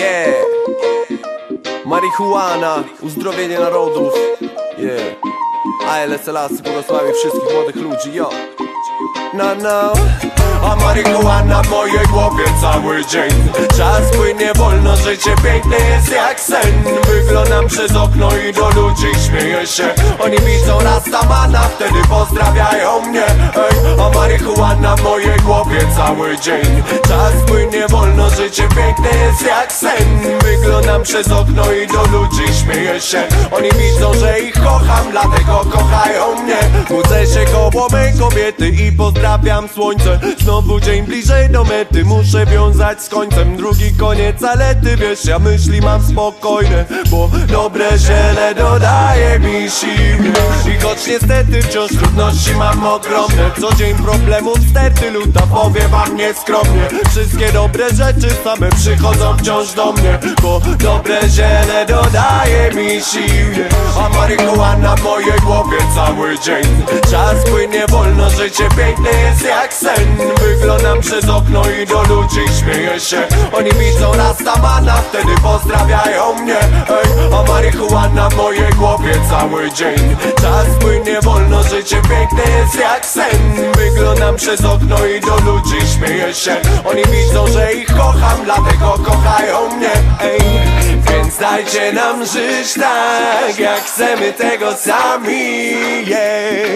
Yeah. Marihuana, uzdrowienie narodów. Yeah. AL Selassie błogosławi wszystkich młodych ludzi, yo. No, no. A marihuana w mojej głowie cały dzień Czas płynie wolno, życie piękne jest jak sen Wyglądam przez okno i do ludzi śmieję się Oni widzą Rastamana, wtedy pozdrawiają mnie Ej, a marihuana w mojej głowie cały dzień Czas płynie wolno, życie piękne jest jak sen. Wyglądam przez okno i do ludzi śmieję się. Oni widzą, że ich kocham, dlatego kochają mnie. Budzę się koło mej kobiety i pozdrawiam słońce. Znowu dzień bliżej do mety, muszę wiązać z końcem. Drugi koniec zalety, wiesz, ja myśli mam spokojne Bo dobre ziele dodaje mi sił I choć niestety wciąż trudności mam ogromne. Co dzień problemów sterty, luta powiewa mnie skromnie Wszystkie dobre rzeczy same przychodzą wciąż do mnie. Bo dobre ziele dodaje mi sił A marihuana w mojej głowie cały dzień. Czas płynie wolno, życie piękne jest jak sen. Wyglądam przez okno i do ludzi śmieję się. Oni widzą Rastamana, wtedy pozdrawiają mnie. Ej, a marihuana w mojej głowie cały dzień. Czas płynie wolno, życie piękne jest jak sen. Wyglądam przez okno i do ludzi śmieję się. Oni widzą, że ich kocham, dlatego kochają mnie. Ej, dajcie nam żyć tak, jak chcemy tego sami. Yeah.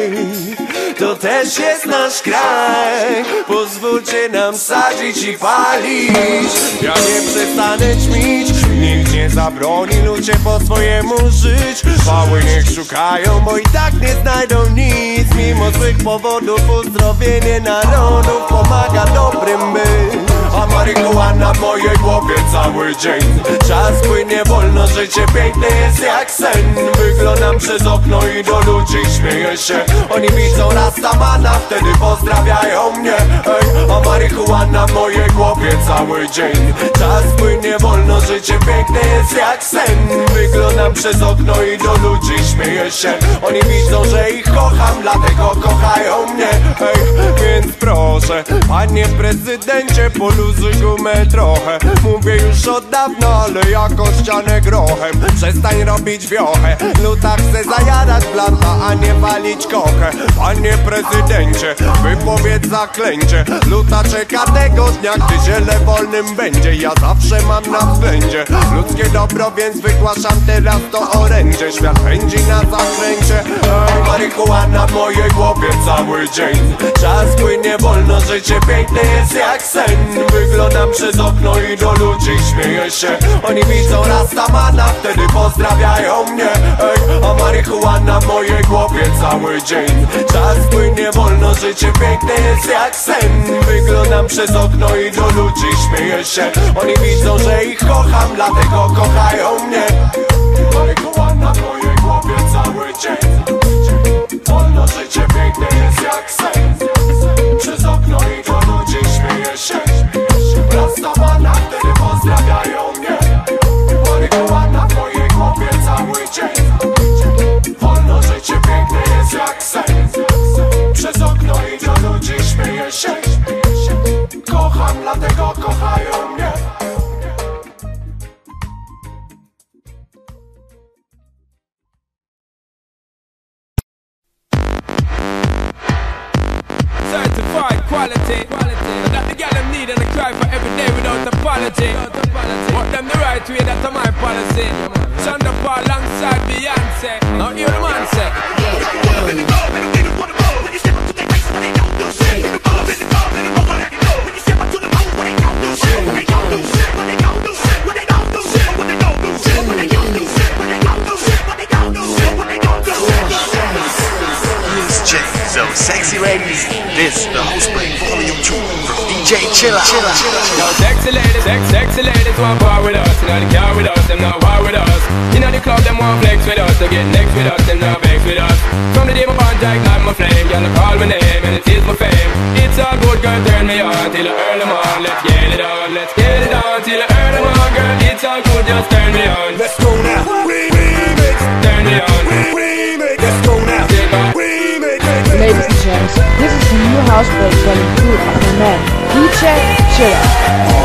To też jest nasz kraj. Pozwólcie nam sadzić i palić. Ja nie przestanę ćmić. Nikt nie zabroni ludzie po swojemu żyć. Chwały niech szukają, bo i tak nie znajdą nic. Mimo złych powodów uzdrowienie narodów Pomaga dobrym być a marihuana w mojej głowie cały dzień. Czas płynie wolno, życie piękne jest jak sen. Wyglądam przez okno i do ludzi śmieję się. Oni widzą Rastamana, wtedy pozdrawiają mnie. Ej, a marihuana w mojej cały dzień. Czas płynie wolno, życie piękne jest jak sen. Wyglądam przez okno i do ludzi śmieję się. Oni widzą, że ich kocham, dlatego kochają mnie. Ej, więc proszę, panie prezydencie, poluzuj gumę trochę. Mówię już od dawna, ale jako ścianę grochem. Przestań robić wiochę, luta chce zajadać blata, a nie walić kochę Panie prezydencie, wypowiedz zaklęcie. Luta czeka tego dnia, gdy ziele wolnym będzie. Ja zawsze mam na względzie ludzkie dobro, więc wygłaszam teraz to orędzie. Świat pędzi na zakręcie. Ej, marihuana w mojej głowie cały dzień. Czas płynie wolno, życie piękne jest jak sen. Wyglądam przez okno i do ludzi śmieję się. Oni widzą Rastamana, wtedy pozdrawiają mnie. Ej, a marihuana w mojej głowie cały dzień. Czas płynie wolno, życie piękne jest jak sen. Wyglądam przez okno i do ludzi śmieję się. Oni widzą, że ich kocham, dlatego kochają mnie. Marihuana w mojej głowie cały dzień Mnie certified quality. And that the girl them need and I cry for every day without apology. Them the right way, that's my policy. Alongside Beyonce. DJ. So, sexy ladies, this the House Play Volume 2 from DJ Chilla. Chilla. Now sexy ladies, sex, sexy ladies want war with us. You know the car with us, them not war with us. You know the club, them want flex with us. To get next with us, them not vex with us. From the day my bond ignite my flame, y'all call my name and it is my fame. It's all good, girl, turn me on till I earn them on. Let's get it on, let's get it on till I earn them on, girl. It's all good, just turn me on. Let's go now. Remix. Turn me on. Remix. Let's go now. This is the new house break volume 2 of my man, DJ Chilla.